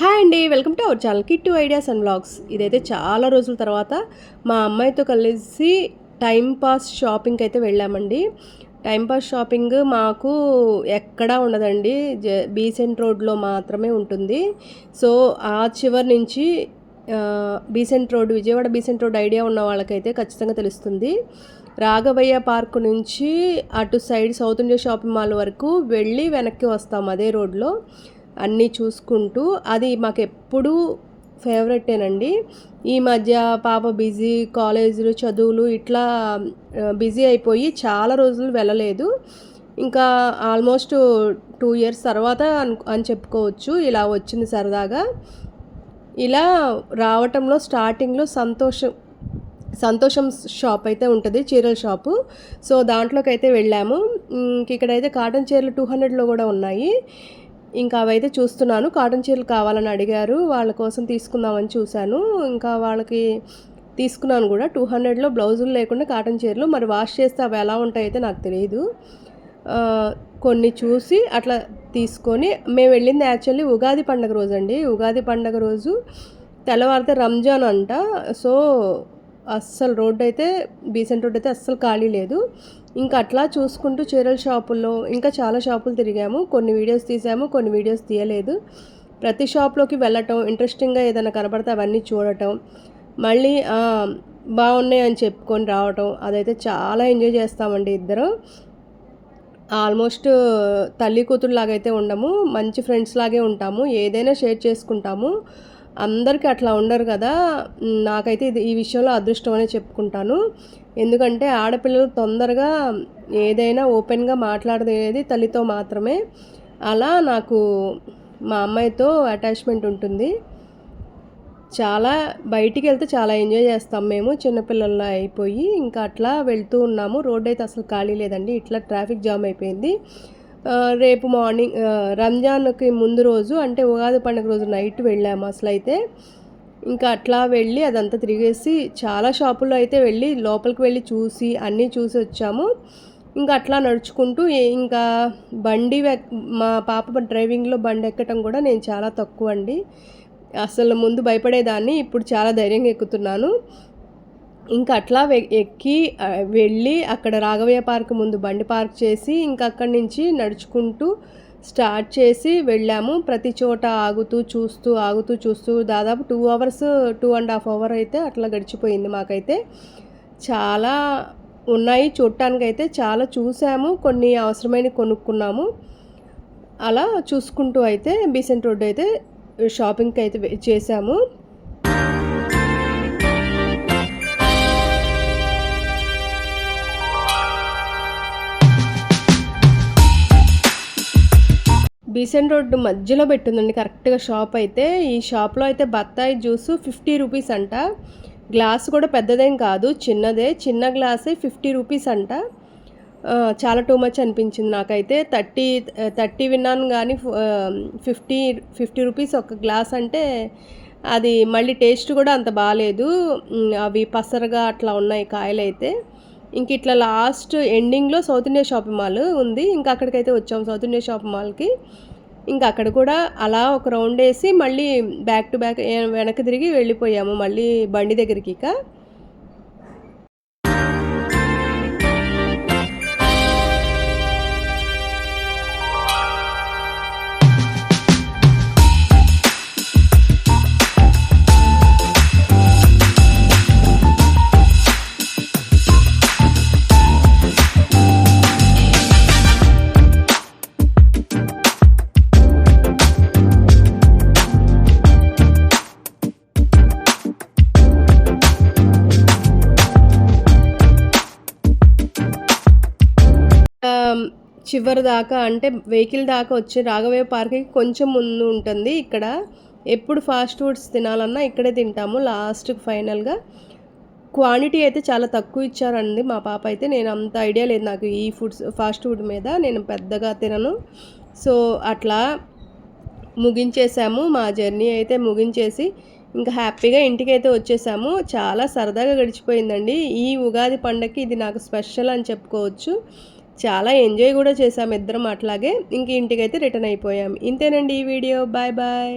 Hi అండి welcome to our channel kit ideas and blogs ఇదైతే చాలా రోజుల తర్వాత మా అమ్మాయితో కలిసి టైంపాస్ షాపింగ్కి అయితే వెళ్ళామండి. టైంపాస్ షాపింగ్ మాకు ఎక్కడా ఉండదండి జ బీసెంట్ రోడ్లో మాత్రమే ఉంటుంది. సో ఆ చివరి నుంచి Besant road Vijayawada Besant road idea ఉన్న వాళ్ళకైతే ఖచ్చితంగా తెలుస్తుంది. రాఘవయ్య పార్క్ నుంచి అటు side South India shopping mall వరకు వెళ్ళి వెనక్కి వస్తాం అదే రోడ్లో. అన్నీ చూసుకుంటూ అది మాకు ఎప్పుడూ ఫేవరెట్టేనండి. ఈ మధ్య పాప బిజీ కాలేజీలు చదువులు ఇట్లా బిజీ అయిపోయి చాలా రోజులు వెళ్ళలేదు. ఇంకా ఆల్మోస్ట్ టూ ఇయర్స్ తర్వాత అని చెప్పుకోవచ్చు. ఇలా వచ్చింది సరదాగా. ఇలా రావటంలో స్టార్టింగ్లో సంతోషం సంతోషం షాప్ అయితే ఉంటుంది చీరల షాపు. సో దాంట్లోకి అయితే వెళ్ళాము. ఇక్కడైతే కాటన్ చీరలు టూ హండ్రెడ్లో కూడా ఉన్నాయి. ఇంకా అవైతే చూస్తున్నాను. కాటన్ చీరలు కావాలని అడిగారు. వాళ్ళ కోసం తీసుకుందామని చూశాను. ఇంకా వాళ్ళకి తీసుకున్నాను కూడా. టూ హండ్రెడ్లో బ్లౌజులు లేకుండా కాటన్ చీరలు. మరి వాష్ చేస్తే అవి ఎలా ఉంటాయైతే నాకు తెలియదు. కొన్ని చూసి అట్లా తీసుకొని మేము వెళ్ళింది యాక్చువల్లీ ఉగాది పండగ రోజు అండి ఉగాది పండగ రోజు తెల్లవారితే రంజాన్ అంట. సో అస్సలు రోడ్డు అయితే బీసెంట్ రోడ్ అయితే అస్సలు ఖాళీ లేదు. ఇంకా అట్లా చూసుకుంటూ చీరల షాపుల్లో ఇంకా చాలా షాపులు తిరిగాము. కొన్ని వీడియోస్ తీసాము కొన్ని వీడియోస్ తీయలేదు. ప్రతి షాప్లోకి వెళ్ళటం ఇంట్రెస్టింగ్గా ఏదైనా కనబడితే అవన్నీ చూడటం మళ్ళీ బాగున్నాయి అని చెప్పుకొని రావటం అదైతే చాలా ఎంజాయ్ చేస్తామండి ఇద్దరు. ఆల్మోస్ట్ తల్లి కూతురు లాగైతే ఉండము మంచి ఫ్రెండ్స్ లాగే ఉంటాము ఏదైనా షేర్ చేసుకుంటాము. అందరికీ అట్లా ఉండరు కదా. నాకైతే ఇది ఈ విషయంలో అదృష్టం అనే చెప్పుకుంటాను. ఎందుకంటే ఆడపిల్లలు తొందరగా ఏదైనా ఓపెన్గా మాట్లాడదేది తల్లితో మాత్రమే. అలా నాకు మా అమ్మాయితో అటాచ్మెంట్ ఉంటుంది. చాలా బయటికి వెళ్తే చాలా ఎంజాయ్ చేస్తాం మేము. చిన్నపిల్లల్లో అయిపోయి ఇంకా అట్లా వెళ్తూ ఉన్నాము. రోడ్ అయితే అసలు ఖాళీ లేదండి. ఇట్లా ట్రాఫిక్ జామ్ అయిపోయింది. రేపు మార్నింగ్ రంజాన్కి ముందు రోజు అంటే ఉగాది పండుగ రోజు నైట్ వెళ్ళాము అసలు అయితే ఇంకా అట్లా వెళ్ళి అదంతా తిరిగేసి చాలా షాపుల్లో అయితే వెళ్ళి లోపలికి వెళ్ళి చూసి అన్నీ చూసి వచ్చాము. ఇంకా అట్లా నడుచుకుంటూ ఇంకా బండి మా పాప డ్రైవింగ్లో బండి ఎక్కటం కూడా నేను చాలా తక్కువ అండి అసలు ముందు భయపడేదాన్ని ఇప్పుడు చాలా ధైర్యంగా ఎక్కుతున్నాను. ఇంకా అట్లా ఎక్కి వెళ్ళి అక్కడ రాఘవయ్య పార్క్ ముందు బండి పార్క్ చేసి ఇంకా అక్కడి నుంచి నడుచుకుంటూ స్టార్ట్ చేసి వెళ్ళాము. ప్రతి చోట ఆగుతూ చూస్తూ ఆగుతూ చూస్తూ దాదాపు two hours two and half hour అయితే అట్లా గడిచిపోయింది మాకైతే. చాలా ఉన్నాయి చూడటానికి అయితే చాలా చూసాము. కొన్ని అవసరమైన కొనుక్కున్నాము. అలా చూసుకుంటూ అయితే బీసెంట్ రోడ్ అయితే షాపింగ్కి అయితే చేసాము. బీసెంట్ రోడ్డు మధ్యలో పెట్టిందండి. కరెక్ట్గా షాప్ అయితే. ఈ షాప్లో అయితే బత్తాయి జ్యూస్ ఫిఫ్టీ రూపీస్ అంట. గ్లాస్ కూడా పెద్దదేం కాదు చిన్నదే. చిన్న గ్లాసే ఫిఫ్టీ రూపీస్ అంట. చాలా టూ మచ్ అనిపించింది నాకైతే. థర్టీ థర్టీ విన్నాను కానీ ఫిఫ్టీ ఫిఫ్టీ రూపీస్ ఒక గ్లాస్ అంటే అది మళ్ళీ టేస్ట్ కూడా అంత బాగాలేదు అవి పసరగా అట్లా ఉన్నాయి కాయలు అయితే ఇంక ఇట్లా లాస్ట్ ఎండింగ్లో సౌత్ ఇండియా షాపింగ్ మాల్ ఉంది. ఇంకా అక్కడికైతే వచ్చాము సౌత్ ఇండియా షాపింగ్ మాల్కి. ఇంకా అక్కడ కూడా అలా ఒక రౌండ్ వేసి మళ్ళీ బ్యాక్ టు బ్యాక్ వెనక్కి తిరిగి వెళ్ళిపోయాము. మళ్ళీ బండి దగ్గరికి ఇక. చివరి దాకా అంటే వెహికల్ దాకా వచ్చే రాఘవయ్య పార్క్కి కొంచెం ముందు ఉంటుంది ఇక్కడ. ఎప్పుడు ఫాస్ట్ ఫుడ్స్ తినాలన్నా ఇక్కడే తింటాము. లాస్ట్ ఫైనల్గా క్వాంటిటీ అయితే చాలా తక్కువ ఇచ్చారండి మా పాప అయితే. నేను అంత ఐడియా లేదు నాకు ఈ ఫుడ్స్ ఫాస్ట్ ఫుడ్ మీద. నేను పెద్దగా తినను. సో అట్లా ముగించేసాము. మా జర్నీ అయితే ముగించేసి ఇంకా హ్యాపీగా ఇంటికి అయితే వచ్చేసాము. చాలా సరదాగా గడిచిపోయిందండి. ఈ ఉగాది పండగకి ఇది నాకు స్పెషల్ అని చెప్పుకోవచ్చు. చాలా ఎంజాయ్ కూడా చేసాం ఇద్దరం అట్లాగే. ఇంక ఇంటికైతే రిటర్న్ అయిపోయాం. ఇంతేనండి ఈ వీడియో. Bye bye.